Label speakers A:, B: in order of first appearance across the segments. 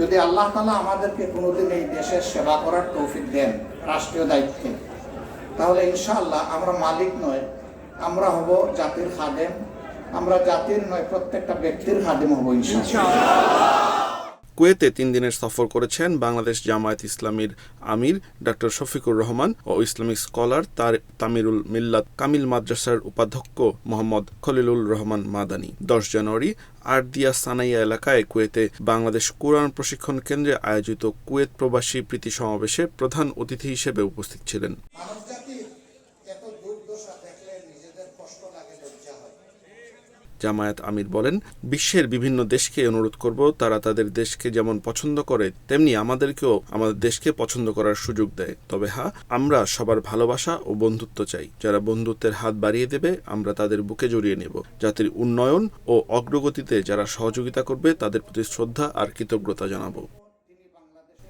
A: যদি আল্লাহ তালা আমাদেরকে কোনোদিন এই দেশের সেবা করার তৌফিক দেন, রাষ্ট্রীয় দায়িত্বে, তাহলে ইনশাআল্লাহ আমরা মালিক নয় আমরা হব জাতির খাদেম, আমরা জাতির নয় প্রত্যেকটা ব্যক্তির খাদেম হব ইনশাআল্লাহ।
B: কুয়েতে তিন দিনের সফর করেছেন বাংলাদেশ জামায়াত ইসলামীর আমির ডক্টর শফিকুর রহমান ও ইসলামিক স্কলার তার, তামিরুল মিল্লাত কামিল মাদ্রাসার উপাধ্যক্ষ মোহাম্মদ খলিলুল রহমান মাদানী। দশ জানুয়ারি আরদিয়া সানাইয়া এলাকায় কুয়েতে বাংলাদেশ কোরআন প্রশিক্ষণ কেন্দ্রে আয়োজিত কুয়েত প্রবাসী প্রীতি সমাবেশে প্রধান অতিথি হিসেবে উপস্থিত ছিলেন। জামায়াত আমির বলেন, বিশ্বের বিভিন্ন দেশকে অনুরোধ করব, তারা তাদের দেশকে যেমন পছন্দ করে, তেমনি আমাদেরকেও আমাদের দেশকে পছন্দ করার সুযোগ দেয়। তবে হ্যাঁ আমরা সবার ভালোবাসা ও বন্ধুত্ব চাই। যারা বন্ধুত্বের হাত বাড়িয়ে দেবে, আমরা তাদের বুকে জড়িয়ে নেব। জাতির উন্নয়ন ও অগ্রগতিতে যারা সহযোগিতা করবে, তাদের প্রতি শ্রদ্ধা আর কৃতজ্ঞতা জানাব।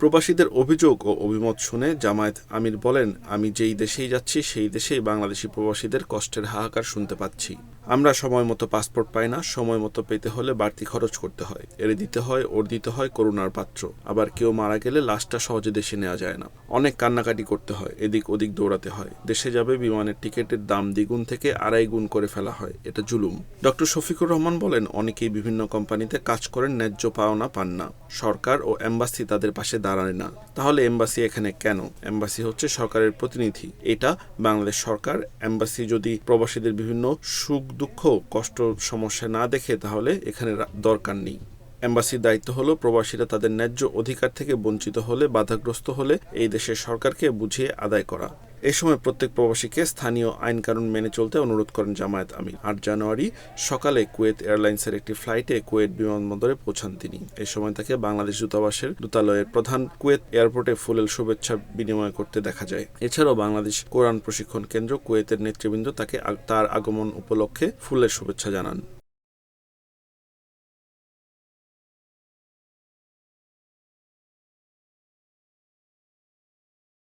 B: প্রবাসীদের অভিযোগ ও অভিমত শুনে জামায়াত আমির বলেন, আমি যেই দেশেই যাচ্ছি, সেই দেশেই বাংলাদেশি প্রবাসীদের কষ্টের হাহাকার শুনতে পাচ্ছি। আমরা সময় মতো পাসপোর্ট পাই না, সময় মতো পেতে হলে বাড়তি খরচ করতে হয়। এর দিতে হয়, ওর দিতে হয় করুণার পাত্র। আবার কেউ মারা গেলে লাশটা সহজে দেশে নেওয়া যায় না। অনেক কান্নাকাটি করতে হয়, এদিক ওদিক দৌড়াতে হয়। দেশে যাবে, বিমানের টিকিটের দাম দ্বিগুণ থেকে আড়াই গুণ করে ফেলা হয়। এটা জুলুম। ডক্টর শফিকুর রহমান বলেন, অনেকেই বিভিন্ন কোম্পানিতে কাজ করেন ন্যায্য পাওনা পান না। সরকার ও এম্বাসি তাদের পাশে দাঁড়ায় না। তাহলে এম্বাসি এখানে কেন? এম্বাসি হচ্ছে সরকারের প্রতিনিধি। এটা বাংলাদেশ সরকার, এম্বাসি যদি প্রবাসীদের বিভিন্ন সুখ দুঃখ, কষ্ট, সমস্যা না দেখে তাহলে এখানে দরকার নেই। এম্বাসির দায়িত্ব হলো প্রবাসীরা তাদের ন্যায্য অধিকার থেকে বঞ্চিত হলে, বাধাগ্রস্ত হলে এই দেশের সরকারকে বুঝিয়ে আদায় করা। এ সময় প্রত্যেক প্রবাসীকে স্থানীয় আইন কানুন মেনে চলতে অনুরোধ করেন জামায়াত আমির। আট জানুয়ারি সকালে কুয়েত এয়ারলাইন্সের একটি ফ্লাইটে কুয়েত বিমানবন্দরে পৌঁছান তিনি। এ সময় তাকে বাংলাদেশ দূতাবাসের দূতালয়ের প্রধান কুয়েত এয়ারপোর্টে ফুলেল শুভেচ্ছা বিনিময় করতে দেখা যায়। এছাড়াও বাংলাদেশ কোরআন প্রশিক্ষণ কেন্দ্র কুয়েতের নেতৃবৃন্দ তাকে তার আগমন উপলক্ষে ফুলের শুভেচ্ছা জানান।